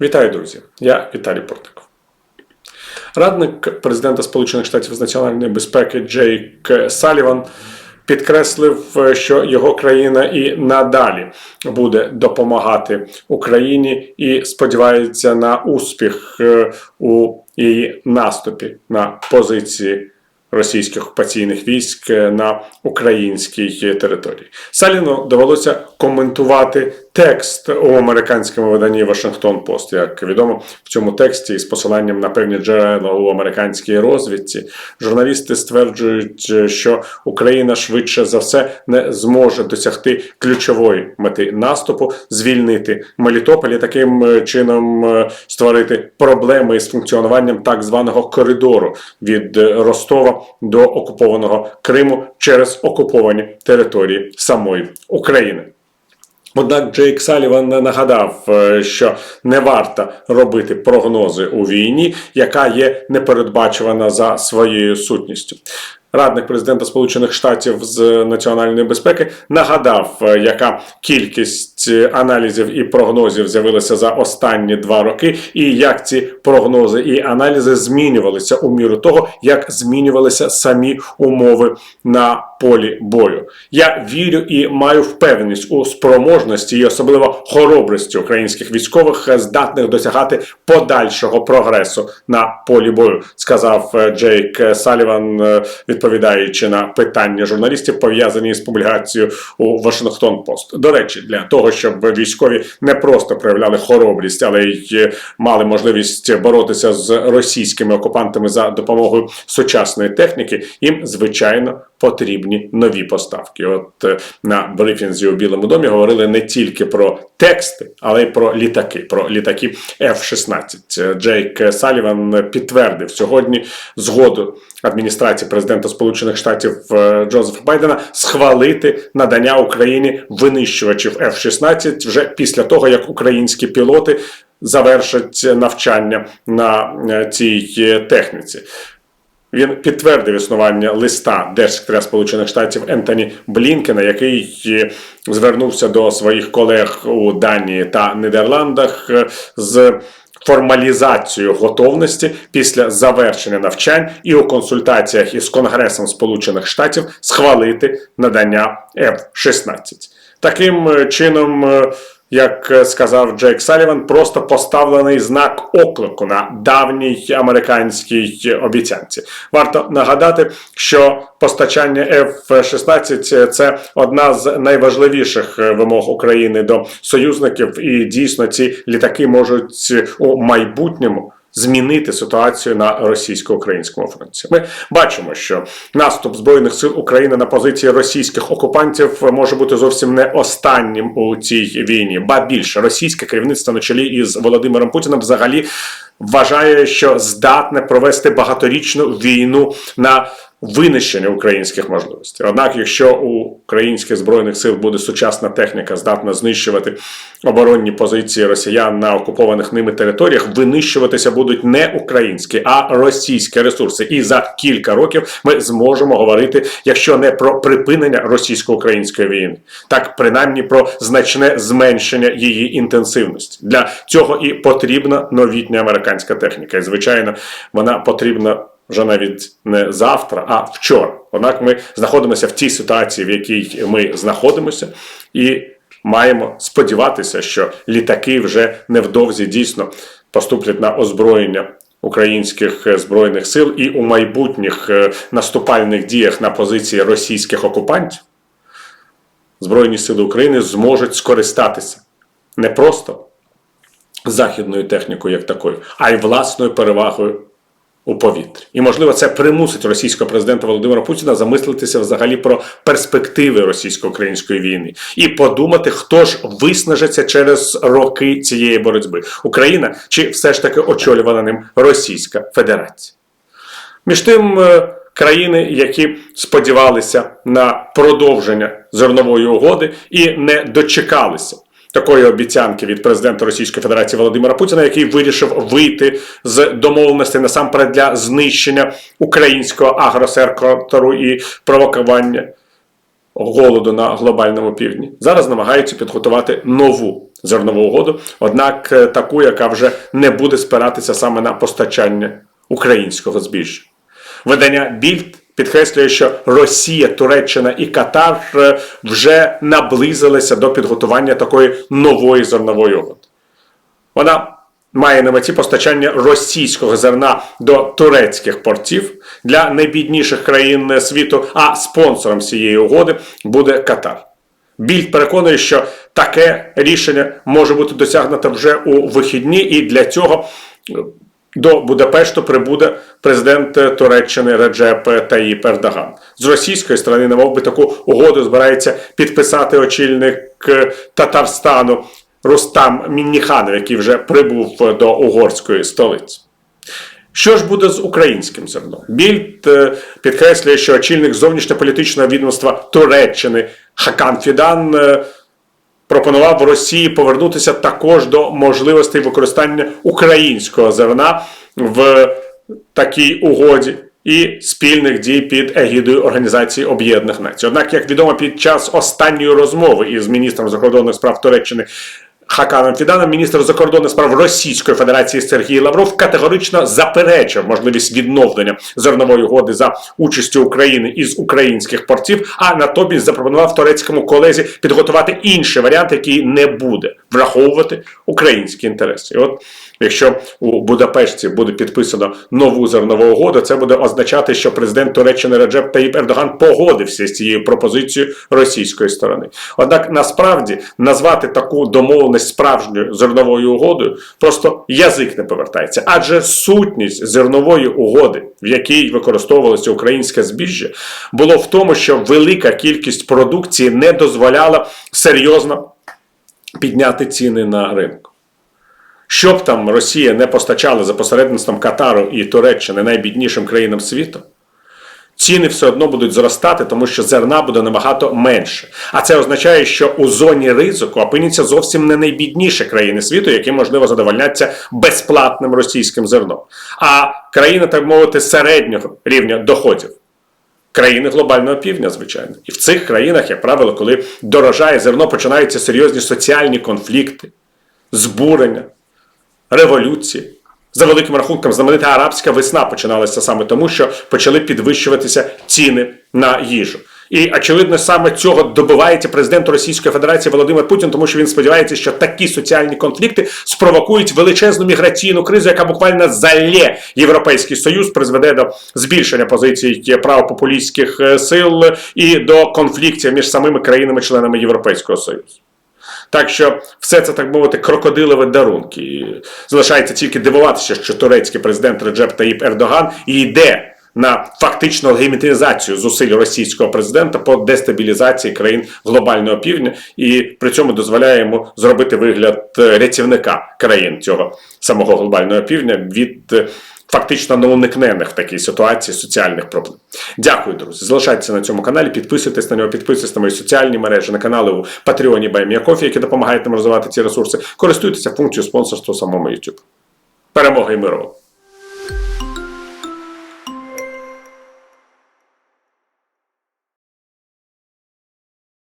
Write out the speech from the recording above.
Вітаю, друзі! Я Віталій Портников. Радник президента Сполучених Штатів з національної безпеки Джейк Саліван підкреслив, що його країна і надалі буде допомагати Україні і сподівається на успіх е, у її наступі на позиції російських окупаційних військ на українській території. Саліну довелося коментувати текст у американському виданні Вашингтон Пост. Як відомо, в цьому тексті із посиланням на певні джерела у американській розвідці журналісти стверджують, що Україна швидше за все не зможе досягти ключової мети наступу, звільнити Мелітополь і таким чином е, створити проблеми із функціонуванням так званого коридору від Ростова до окупованого Криму через окуповані території самої України. Однак Джейк Саліван нагадав, е, що не варто робити прогнози у війні, яка є непередбачувана за своєю сутністю. Радник президента Сполучених Штатів з національної безпеки нагадав, е, яка кількість аналізів і прогнозів з'явилася за останні два роки, і як ці прогнози і аналізи змінювалися у міру того, як змінювалися самі умови на полі бою. Я вірю і маю впевненість у спроможності і особливо хоробрості українських військових, здатних досягати подальшого прогресу на полі бою, сказав е, Джейк Саліван, е, відповідаючи на питання журналістів, пов'язані з публікацією у Вашингтон Пост. До речі, для того, щоб військові не просто проявляли хоробрість, але й е, мали можливість боротися з російськими окупантами за допомогою сучасної техніки, їм звичайно потрібні нові поставки. От е, на брифінзі у Білому домі говорили не тільки про тексти, але й про літаки, про літаки F-16. Джейк Саліван підтвердив сьогодні згоду адміністрації президента Сполучених Штатів е, Джозефа Байдена схвалити надання Україні винищувачів F-16 вже після того, як українські пілоти завершать навчання на е, цій техніці. Він підтвердив існування листа держсекретаря Сполучених Штатів Ентоні Блінкена, який е, звернувся до своїх колег у Данії та Нідерландах е, з формалізацією готовності після завершення навчань і у консультаціях із Конгресом Сполучених Штатів схвалити надання F-16. Таким е, чином як сказав Джейк Саліван, просто поставлений знак оклику на давній американській обіцянці. Варто нагадати, що постачання F-16 – це одна з найважливіших вимог України до союзників, і дійсно ці літаки можуть у майбутньому змінити ситуацію на російсько-українському фронті. Ми бачимо, що наступ збройних сил України на позиції російських окупантів може бути зовсім не останнім у цій війні, ба більше російське керівництво на чолі із Володимиром Путіним взагалі вважає, що здатне провести багаторічну війну на винищення українських можливостей. Однак, якщо у українських збройних сил буде сучасна техніка, здатна знищувати оборонні позиції росіян на окупованих ними територіях, винищуватися будуть не українські, а російські ресурси. І за кілька років ми зможемо говорити, якщо не про припинення російсько-української війни, так принаймні про значне зменшення її інтенсивності. Для цього і потрібна новітня американська техніка. І звичайно, вона потрібна вже навіть не завтра, а вчора. Однак ми знаходимося в тій ситуації, в якій ми знаходимося, і маємо сподіватися, що літаки вже невдовзі дійсно поступлять на озброєння. Українських збройних сил і у майбутніх е, наступальних діях на позиції російських окупантів Збройні сили України зможуть скористатися не просто західною технікою, як такою, а й власною перевагою у повітрі. І, можливо, це примусить російського президента Володимира Путіна замислитися взагалі про перспективи російсько-української війни і подумати, хто ж виснажиться через роки цієї боротьби: Україна чи все ж таки очолювана ним Російська Федерація. Між тим. е, Країни, які сподівалися на продовження зернової угоди і не дочекалися такої обіцянки від президента Російської Федерації Володимира Путіна, який вирішив вийти з домовленостей насамперед для знищення українського агросектору і провокування голоду на глобальному півдні. Зараз намагаються підготувати нову зернову угоду, однак е, таку, яка вже не буде спиратися саме на постачання українського збіжжя. Видання Більд підкреслює, що Росія, Туреччина і Катар е, вже наблизилися до підготування такої нової зернової угоди. Вона має на меті постачання російського зерна до турецьких портів для найбідніших країн світу, а спонсором цієї угоди буде Катар. Більд переконує, що таке рішення може бути досягнуто вже у вихідні, і для цього е, до Будапешту прибуде президент Туреччини Реджеп Таїп Ердоган. З російської сторони, на би таку угоду збирається підписати очільник е, Татарстану Рустам Мінніханов, який вже прибув до угорської столиці. Що ж буде з українським зерном? Більд е, підкреслює, що очільник зовнішньополітичного відомства Туреччини Хакан Фідан е, пропонував Росії повернутися також до можливостей використання українського зерна в такій угоді. І спільних дій під егідою Організації Об'єднаних Націй. Однак, як відомо, під час останньої розмови із міністром закордонних справ Туреччини Хаканом Фіданом, міністр закордонних справ Російської Федерації Сергій Лавров категорично заперечив можливість відновлення зернової угоди за участю України із українських портів, а натомість запропонував турецькому колезі підготувати інший варіант, який не буде враховувати українські інтереси. І от якщо у Будапешті буде підписано нову зернову угоду, це буде означати, що президент Туреччини Реджеп Таїп Ердоган погодився з цією пропозицією російської сторони. Однак насправді назвати таку домовленість справжньою зерновою угодою просто язик не повертається, адже сутність зернової угоди, в якій використовувалося українське збіжжя, було в тому, що велика кількість продукції не дозволяла серйозно підняти ціни на ринку. Щоб там Росія не постачала за посередництвом Катару і Туреччини найбіднішим країнам світу, ціни все одно будуть зростати, тому що зерна буде набагато менше. А це означає, що у зоні ризику опиняться зовсім не найбідніші країни світу, які можливо задовольняться безплатним російським зерном, а країни, так мовити, середнього рівня доходів. Країни глобального півдня, звичайно, і в цих країнах, як правило, коли дорожає зерно, починаються серйозні соціальні конфлікти, збурення, революції. За великим рахунком, знаменита арабська весна починалася саме тому, що почали підвищуватися ціни на їжу. І очевидно, саме цього добивається президент Російської Федерації Володимир Путін, тому що він сподівається, що такі соціальні конфлікти спровокують величезну міграційну кризу, яка буквально залє Європейський Союз, призведе до збільшення позицій правопопулістських е, сил і до конфліктів між самими країнами-членами Європейського Союзу. Так що все це так мовити крокодилові дарунки. І залишається тільки дивуватися, що турецький президент Реджеп Таїп Ердоган йде на фактичну легімітизацію зусиль російського президента по дестабілізації країн глобального півдня, і при цьому дозволяє йому зробити вигляд е, рятівника країн цього самого глобального півдня від. Фактично неуникнених в такій ситуації соціальних проблем. Дякую, друзі. Залишайтеся на цьому каналі, підписуйтесь на нього, підписуйтесь на мої соціальні мережі, на канали у Патреоні Байміякофі, які допомагають нам розвивати ці ресурси. Користуйтеся функцією спонсорства самому YouTube. Перемоги і миру!